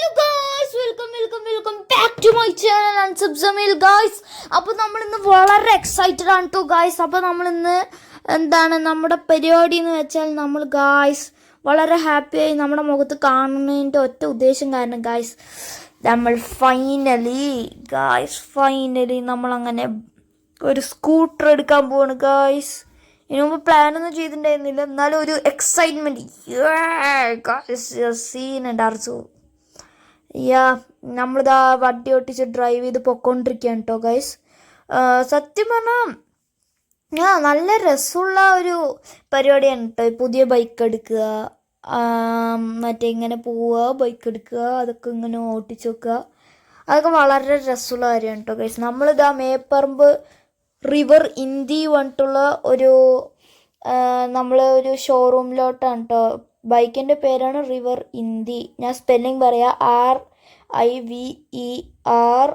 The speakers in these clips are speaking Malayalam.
Hello welcome welcome welcome back to my channel and അപ്പോൾ നമ്മൾ ഇന്ന് വളരെ എക്സൈറ്റഡ് ആണ് ടു ഗായ്സ് അപ്പോൾ നമ്മൾ ഇന്ന് എന്താണ് നമ്മുടെ പരിപാടി എന്ന് വെച്ചാൽ നമ്മൾ ഗായ്സ് വളരെ ഹാപ്പിയായി നമ്മുടെ മുഖത്ത് കാണുന്നതിന്റെ ഒറ്റ ഉദ്ദേശം കാരണം ഗായ്സ് നമ്മൾ ഫൈനലി ഗായ്സ് ഫൈനലി നമ്മൾ അങ്ങനെ ഒരു സ്കൂട്ടർ എടുക്കാൻ പോവാണ് ഗായ്സ് ഇതിനു മുമ്പ് പ്ലാൻ ഒന്നും ചെയ്തിട്ടുണ്ടായിരുന്നില്ല. എന്നാലും ഒരു എക്സൈറ്റ്മെന്റ് സീൻ അർജു യാ നമ്മളിതാ വണ്ടി ഒട്ടിച്ച് ഡ്രൈവ് ചെയ്ത് പൊക്കോണ്ടിരിക്കുകയാണ് കേട്ടോ ഗൈസ് സത്യം പറഞ്ഞാൽ ആ നല്ല രസമുള്ള ഒരു പരിപാടിയാണ് കേട്ടോ പുതിയ ബൈക്ക് എടുക്കുക മറ്റേ ഇങ്ങനെ പോവുക ബൈക്ക് എടുക്കുക അതൊക്കെ ഇങ്ങനെ ഓട്ടിച്ച് വെക്കുക. അതൊക്കെ വളരെ രസമുള്ള കാര്യമാണ് കേട്ടോ ഗൈസ് നമ്മളിതാ മേപ്പറമ്പ് റിവർ ഇന്ത്യ പറഞ്ഞിട്ടുള്ള ഒരു നമ്മൾ ഒരു ഷോറൂമിലോട്ടാണ് കേട്ടോ ബൈക്കിന്റെ പേരാണ് റിവർ ഇന്ദി. ഞാൻ സ്പെല്ലിംഗ് പറയാം R I V E R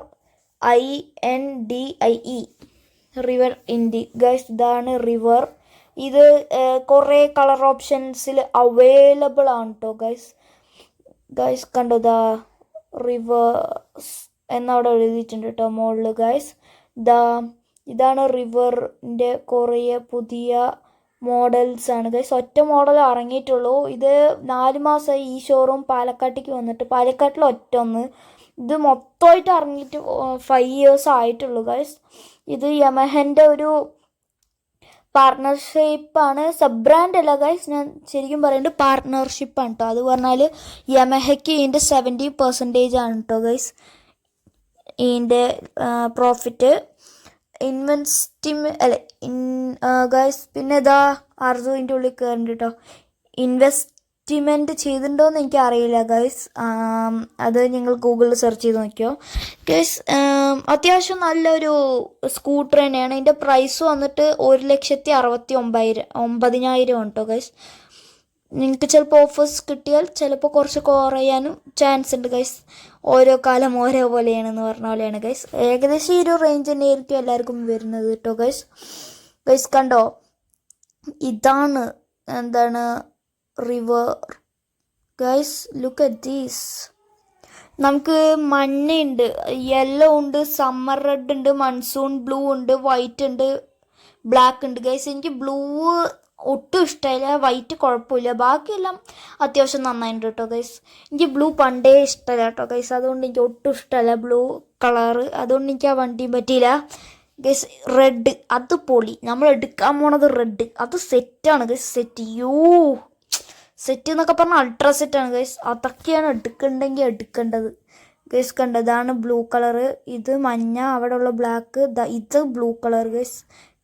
I N D I E. River Indie. Guys ഇതാണ് റിവർ. ഇത് കുറേ കളർ ഓപ്ഷൻസിൽ അവൈലബിൾ ആണ് കേട്ടോ ഗൈസ് ഗൈസ് കണ്ടതാ റിവർ എന്നവിടെ എഴുതിയിട്ടുണ്ട് കേട്ടോ മോളിൽ ഗൈസ് ദാ ഇതാണ് റിവറിന്റെ കുറേ പുതിയ മോഡൽസ് ആണ്. ഗൈസ് ഒറ്റ മോഡൽ ഇറങ്ങിയിട്ടുള്ളൂ. ഇത് നാല് മാസമായി ഈ ഷോറൂം പാലക്കാട്ടേക്ക് വന്നിട്ട് പാലക്കാട്ടിൽ ഒറ്റ ഒന്ന്. ഇത് മൊത്തമായിട്ട് ഇറങ്ങിയിട്ട് ഫൈവ് ഇയേഴ്സ് ആയിട്ടുള്ളൂ ഗൈസ് ഇത് യമഹന്റെ ഒരു പാർട്ണർഷിപ്പാണ് സബ് ബ്രാൻഡ് അല്ല ഗൈസ് ഞാൻ ശരിക്കും പറയുന്നത് പാർട്ണർഷിപ്പാണ് കേട്ടോ അത് പറഞ്ഞാൽ യമഹയ്ക്ക് ഇതിന്റെ സെവന്റി പെർസെന്റേജ് ആണ് കേട്ടോ ഗൈസ് ഇതിന്റെ പ്രോഫിറ്റ് ഇൻവെസ്റ്റിമെ അല്ല ഇൻ ഗൈസ് പിന്നെ ഇതാ അർജുവിന്റെ ഉള്ളിൽ കയറുന്നുണ്ട് കേട്ടോ ഇൻവെസ്റ്റ്മെന്റ് ചെയ്തിട്ടുണ്ടോയെന്ന് എനിക്ക് അറിയില്ല ഗൈസ് അത് നിങ്ങൾ ഗൂഗിളിൽ സെർച്ച് ചെയ്ത് നോക്കിയോ. ഗൈസ് അത്യാവശ്യം നല്ലൊരു സ്കൂട്ടർ തന്നെയാണ്. ഇതിന്റെ പ്രൈസ് വന്നിട്ട് ഒരു ലക്ഷത്തി അറുപത്തി ഒമ്പതിനായിരം ഒമ്പതിനായിരം ഉണ്ടോ ഗൈസ് നിങ്ങൾക്ക് ചിലപ്പോൾ ഓഫേഴ്സ് കിട്ടിയാൽ ചിലപ്പോൾ കുറച്ച് കുറയാനും ചാൻസ് ഉണ്ട് ഗൈസ് ഓരോ കാലം ഓരോ പോലെയാണെന്ന് പറഞ്ഞ പോലെയാണ് ഗൈസ് ഏകദേശം ഈ ഒരു റേഞ്ച് തന്നെ ആയിരിക്കും എല്ലാവർക്കും വരുന്നത് കേട്ടോ ഗൈസ് ഗൈസ് കണ്ടോ? ഇതാണ് എന്താണ് River guys look at these നമുക്ക് മഞ്ഞയുണ്ട് യെല്ലോ ഉണ്ട് സമ്മർ റെഡ് ഉണ്ട് മൺസൂൺ ബ്ലൂ ഉണ്ട് വൈറ്റ് ഉണ്ട് ബ്ലാക്ക് ഉണ്ട്. ഗൈസ് എനിക്ക് ബ്ലൂ ഒട്ടും ഇഷ്ടമില്ല. വൈറ്റ് കുഴപ്പമില്ല. ബാക്കിയെല്ലാം അത്യാവശ്യം നന്നായിട്ടുണ്ട് കേട്ടോ ഗൈസ് എനിക്ക് ബ്ലൂ പണ്ടേ ഇഷ്ടമല്ല കേട്ടോ ഗൈസ് അതുകൊണ്ട് എനിക്ക് ഒട്ടും ഇഷ്ടമല്ല ബ്ലൂ കളറ് അതുകൊണ്ട് എനിക്ക് ആ വണ്ടിയും പറ്റിയില്ല. ഗൈസ് റെഡ് അത് പൊളി. നമ്മൾ എടുക്കാൻ പോണത് റെഡ് അത് സെറ്റാണ് ഗൈസ് സെറ്റ് യൂ. സെറ്റ് എന്നൊക്കെ പറഞ്ഞാൽ അൾട്രാ സെറ്റാണ് ഗൈസ് അതൊക്കെയാണ് എടുക്കണ്ടെങ്കിൽ എടുക്കേണ്ടത്. ഗൈസ് കണ്ടോ? ഇതാണ് ബ്ലൂ കളറ് ഇത് മഞ്ഞ അവിടെയുള്ള ബ്ലാക്ക് ഇത് ബ്ലൂ കളർ ഗൈസ്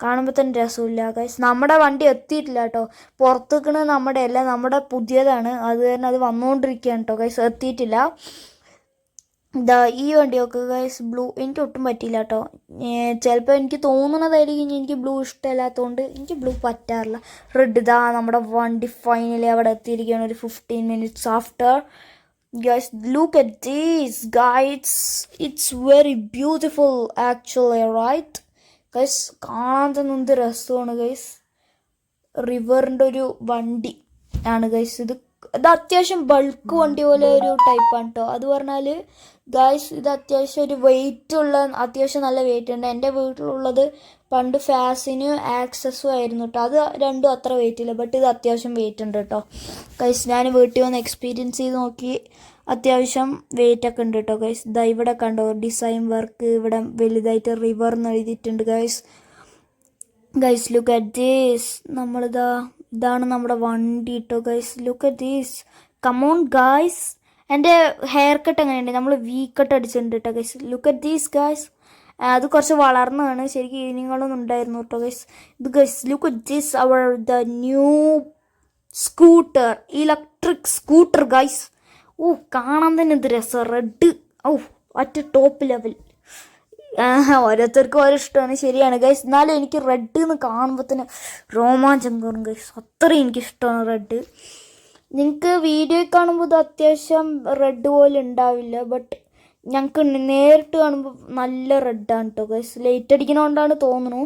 കാണുമ്പോൾ തന്നെ രസമില്ല ഗൈസ് നമ്മുടെ വണ്ടി എത്തിയിട്ടില്ല കേട്ടോ. പുറത്തേക്കണ് നമ്മുടെ അല്ല നമ്മുടെ പുതിയതാണ്. അത് തന്നെ അത് വന്നുകൊണ്ടിരിക്കുകയാണ് കേട്ടോ ഗൈസ് എത്തിയിട്ടില്ല. ഇതാ ഈ വണ്ടിയൊക്കെ ഗൈസ് ബ്ലൂ എനിക്ക് ഒട്ടും പറ്റിയില്ല കേട്ടോ. ചിലപ്പോൾ എനിക്ക് തോന്നുന്നതായിരിക്കും ഇനി എനിക്ക് ബ്ലൂ ഇഷ്ടമല്ലാത്തതുകൊണ്ട് എനിക്ക് ബ്ലൂ പറ്റാറില്ല. റെഡ് ഇതാ നമ്മുടെ വണ്ടി ഫൈനലി അവിടെ എത്തിയിരിക്കുകയാണ്. ഒരു fifteen minutes after guys look at these guides it's very beautiful actually right guys കാണാൻ തന്നെ രസമാണ് ഗൈസ് റിവറിന്റെ ഒരു വണ്ടി ആണ് ഗൈസ് ഇത് ഇത് അത്യാവശ്യം ബൾക്ക് വണ്ടി പോലെ ഒരു ടൈപ്പാണ് കേട്ടോ അത് പറഞ്ഞാൽ ഗൈസ് ഇത് അത്യാവശ്യം ഒരു വെയിറ്റ് ഉള്ള അത്യാവശ്യം നല്ല വെയിറ്റ് ഉണ്ട്. എന്റെ വീട്ടിലുള്ളത് പണ്ട് ഫാസിനും ആക്സസും ആയിരുന്നു കേട്ടോ അത് രണ്ടും അത്ര വെയിറ്റ് ഇല്ല ബട്ട് ഇത് അത്യാവശ്യം വെയിറ്റ് ഉണ്ട് കേട്ടോ ഗൈസ് ഞാൻ വീട്ടിൽ വന്ന് എക്സ്പീരിയൻസ് ചെയ്ത് നോക്കി. അത്യാവശ്യം വെയിറ്റ് ഒക്കെ ഉണ്ട് കേട്ടോ ഗൈസ് ഇതാ ഇവിടെ കണ്ടോ ഡിസൈൻ വർക്ക് ഇവിടെ വലുതായിട്ട് റിവർ എന്ന് എഴുതിയിട്ടുണ്ട് guys guys look at these നമ്മളിതാ ഇതാണ് നമ്മുടെ വണ്ടി കേട്ടോ guys look at these come on guys എന്റെ ഹെയർ കട്ട് എങ്ങനെയുണ്ട്? നമ്മൾ വി കട്ട് അടിച്ചിട്ടുണ്ട് കേട്ടോ guys look at these guys അത് കുറച്ച് വളർന്നതാണ്. ശരിക്കും ഈവനിങ്ങളൊന്നും ഉണ്ടായിരുന്നു കേട്ടോ ഗൈസ് ഇത് guys look at these our the new scooter electric scooter guys ഓ കാണാൻ തന്നെ എന്ത് രസം. റെഡ്. ഔ അറ്റ് ടോപ്പ് ലെവൽ ഓരോരുത്തർക്കും ഓരോ ഇഷ്ടമാണ്. ശരിയാണ്. ഗൈസ് എന്നാലും എനിക്ക് റെഡ് എന്ന് കാണുമ്പോൾ തന്നെ രോമാഞ്ചം കയറും ഗൈസ് അത്രയും എനിക്കിഷ്ടമാണ് റെഡ് നിങ്ങൾക്ക് വീഡിയോ കാണുമ്പോൾ ഇത് അത്യാവശ്യം റെഡ് പോലെ ഉണ്ടാവില്ല ബട്ട് ഞങ്ങൾക്ക് നേരിട്ട് കാണുമ്പോൾ നല്ല റെഡാണ് കേട്ടോ ഗൈസ് ലൈറ്റ് അടിക്കണോണ്ടാണ് തോന്നുന്നു.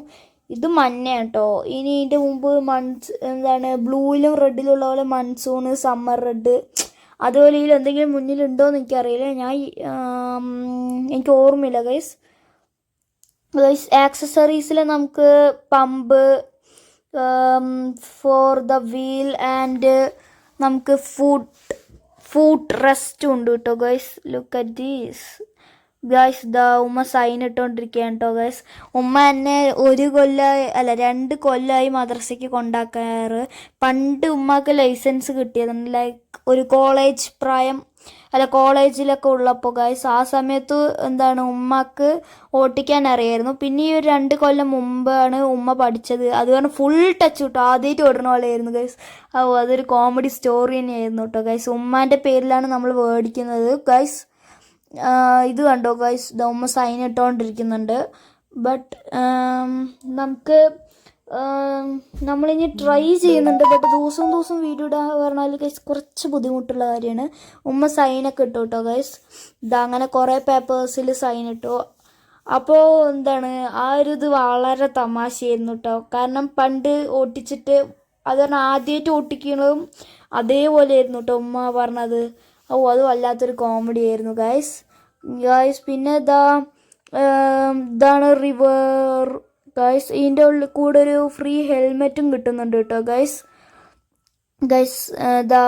ഇത് മഞ്ഞ കേട്ടോ ഇനി ഇതിന്റെ മുമ്പ് മൺസ് എന്താണ് ബ്ലൂയിലും റെഡിലും ഉള്ള പോലെ മൺസൂൺ സമ്മർ റെഡ് അതുപോലെ ഇതിൽ എന്തെങ്കിലും മുന്നിലുണ്ടോ എന്ന് എനിക്കറിയില്ല. ഞാൻ എനിക്ക് ഓർമ്മയില്ല ഗൈസ് ഗൈസ് ആക്സസറീസിൽ നമുക്ക് pump for the wheel and നമുക്ക് ഫുഡ് ഫുഡ് റെസ്റ്റ് ഉണ്ട് കേട്ടോ guys look at these guys ഇതാ ഉമ്മ സൈൻ ഇട്ടുകൊണ്ടിരിക്കുകയാണ് കേട്ടോ ഗൈസ് ഉമ്മ എന്നെ ഒരു കൊല്ലമായി അല്ല രണ്ട് കൊല്ലമായി മദ്രസയ്ക്ക് കൊണ്ടാക്കാറ്. പണ്ട് ഉമ്മക്ക് ലൈസൻസ് കിട്ടിയതുണ്ട് ലൈക്ക് ഒരു കോളേജ് പ്രായം അല്ല കോളേജിലൊക്കെ ഉള്ളപ്പോൾ ഗൈസ് ആ സമയത്ത് എന്താണ് ഉമ്മക്ക് ഓട്ടിക്കാൻ അറിയായിരുന്നു. പിന്നെ ഈ ഒരു രണ്ട് കൊല്ലം മുമ്പാണ് ഉമ്മ പഠിച്ചത്. അത് കാരണം ഫുൾ ടച്ച് കിട്ടും ആദ്യമായിട്ട് ഓടുന്ന പോലെയായിരുന്നു ഗൈസ് ഓ അതൊരു കോമഡി സ്റ്റോറി തന്നെയായിരുന്നു കേട്ടോ ഗൈസ് ഉമ്മാന്റെ പേരിലാണ് നമ്മൾ മേടിക്കുന്നത് ഗൈസ് ഇത് കണ്ടോ ഗൈസ് ദ ഉമ്മ സൈൻ ഇട്ടുകൊണ്ടിരിക്കുന്നുണ്ട് ബട്ട് നമുക്ക് നമ്മളിനി ട്രൈ ചെയ്യുന്നുണ്ട്. ബട്ട് ദിവസം ദിവസം വീഡിയോ ഇടാൻ പറഞ്ഞാൽ ഗൈസ് കുറച്ച് ബുദ്ധിമുട്ടുള്ള കാര്യമാണ്. ഉമ്മ സൈനൊക്കെ ഇട്ടു കേട്ടോ ഗൈസ് ഇത് അങ്ങനെ കുറേ പേപ്പേഴ്സിൽ സൈൻ ഇട്ടു. അപ്പോൾ എന്താണ് ആ ഒരു ഇത് വളരെ തമാശയായിരുന്നു കേട്ടോ. കാരണം പണ്ട് ഓട്ടിച്ചിട്ട് അത് പറഞ്ഞാൽ ആദ്യമായിട്ട് ഓട്ടിക്കുന്നതും അതേപോലെയായിരുന്നു കേട്ടോ ഉമ്മ പറഞ്ഞത്. ഓ അത് വല്ലാത്തൊരു കോമഡി ആയിരുന്നു ഗൈസ് ഗൈസ് പിന്നെ ഇതാ ഇതാണ് റിവർ ഗൈസ് ഇതിന്റെ ഉള്ളിൽ കൂടെ ഒരു ഫ്രീ ഹെൽമെറ്റും കിട്ടുന്നുണ്ട് കേട്ടോ ഗൈസ് ഗൈസ് ഇതാ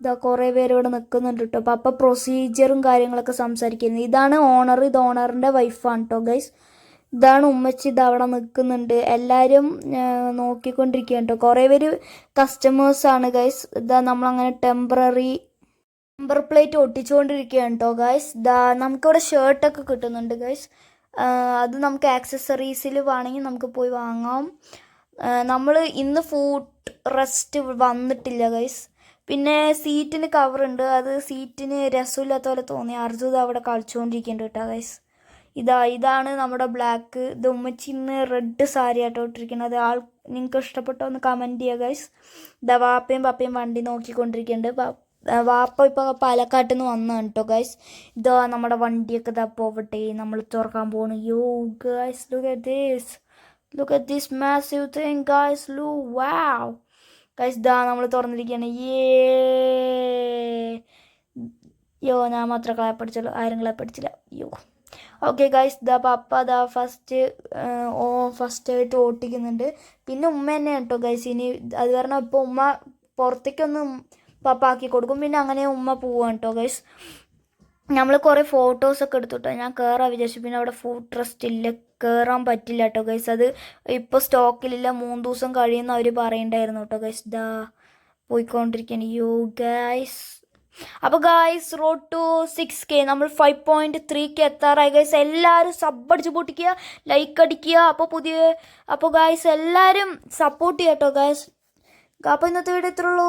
ഇതാ കുറേ പേര് ഇവിടെ നിൽക്കുന്നുണ്ട് കേട്ടോ അപ്പോൾ അപ്പോൾ പ്രൊസീജിയറും കാര്യങ്ങളൊക്കെ സംസാരിക്കുന്നത് ഇതാണ് ഓണർ ഇത് ഓണറിന്റെ വൈഫാണ് കേട്ടോ ഗൈസ് ഇതാണ് ഉമ്മച്ചി ഇത് അവിടെ നിൽക്കുന്നുണ്ട് എല്ലാവരും നോക്കിക്കൊണ്ടിരിക്കുകയാണ് കേട്ടോ കുറേ പേര് കസ്റ്റമേഴ്സാണ് ഗൈസ് ഇതാ നമ്മളങ്ങനെ ടെമ്പററി നമ്പർ പ്ലേറ്റ് ഒട്ടിച്ചുകൊണ്ടിരിക്കുകയാണ് കേട്ടോ ഗൈസ് ദാ നമുക്കിവിടെ ഷർട്ടൊക്കെ കിട്ടുന്നുണ്ട് ഗൈസ് അത് നമുക്ക് ആക്സസറീസിൽ വേണമെങ്കിൽ നമുക്ക് പോയി വാങ്ങാം. നമ്മൾ ഇന്ന് ഫുഡ് റെസ്റ്റ് വന്നിട്ടില്ല ഗൈസ് പിന്നെ സീറ്റിന് കവറുണ്ട് അത് സീറ്റിന് രസമില്ലാത്ത പോലെ തോന്നി. അർജുദ് അവിടെ കളിച്ചുകൊണ്ടിരിക്കുന്നുണ്ട് കേട്ടോ ഗൈസ് ഇതാ ഇതാണ് നമ്മുടെ ബ്ലാക്ക് ഇത് ഉമ്മച്ചി ഇന്ന് റെഡ് സാരി ആട്ടോ ഇട്ടിരിക്കുന്നത്. ആൾ നിങ്ങൾക്ക് ഇഷ്ടപ്പെട്ടോ ഒന്ന് കമന്റ് ചെയ്യുക ഗൈസ് ഇതാ വാപ്പയും പപ്പയും വണ്ടി നോക്കിക്കൊണ്ടിരിക്കുന്നുണ്ട്. വാപ്പ ഇപ്പോൾ പാലക്കാട്ടിൽ നിന്ന് വന്നതാണ് കേട്ടോ ഗൈസ് ഇതാ നമ്മുടെ വണ്ടിയൊക്കെ ഇതാ പോവട്ടെ. നമ്മൾ തുറക്കാൻ പോണു. Yo guys look at this look at this massive thing guys ലു വാവ് ഗൈസ് ഇതാ നമ്മൾ തുറന്നിരിക്കുകയാണ് ഏ യോ ഞാൻ മാത്രം ക്ലാപ്പ് പഠിച്ചുള്ളൂ ആരും ക്ലാപ്പ് പഠിച്ചില്ല യോ ഓക്കെ ഗൈസ് ദാ പപ്പ ദാ ഫസ്റ്റ് ഓ ഫസ്റ്റ് ആയിട്ട് ഓട്ടിക്കുന്നുണ്ട്. പിന്നെ ഉമ്മ തന്നെയാണ് കേട്ടോ ഗൈസ് ഇനി അത് കാരണം ഇപ്പോൾ ഉമ്മ പുറത്തേക്കൊന്നും പപ്പ ആക്കി കൊടുക്കും. പിന്നെ അങ്ങനെ ഉമ്മ പോവാണ് കേട്ടോ ഗൈസ് നമ്മൾ കുറേ ഫോട്ടോസൊക്കെ എടുത്തുട്ടോ ഞാൻ കയറാൻ വിചാരിച്ചു. പിന്നെ അവിടെ ഫുഡ് ട്രസ്റ്റ് ഇല്ല. കയറാൻ പറ്റില്ല കേട്ടോ ഗൈസ് അത് ഇപ്പോൾ സ്റ്റോക്കിലില്ല മൂന്ന് ദിവസം കഴിയുന്ന അവർ പറയണ്ടായിരുന്നു കേട്ടോ ഗൈസ് ദാ പോയിക്കൊണ്ടിരിക്കുകയാണ് യോ ഗൈസ് അപ്പോൾ guys road to six K നമ്മൾ ഫൈവ് പോയിന്റ് ത്രീ കെ എത്താറായി ഗൈസ് എല്ലാവരും സബ് അടിച്ച് പൊട്ടിക്കുക ലൈക്ക് അടിക്കുക. അപ്പോൾ പുതിയ അപ്പോൾ ഗായ്സ് എല്ലാവരും സപ്പോർട്ട് കേട്ടോ ഗായ്സ് അപ്പോൾ ഇന്നത്തെ വീഡിയോ ഇത്രയുള്ളൂ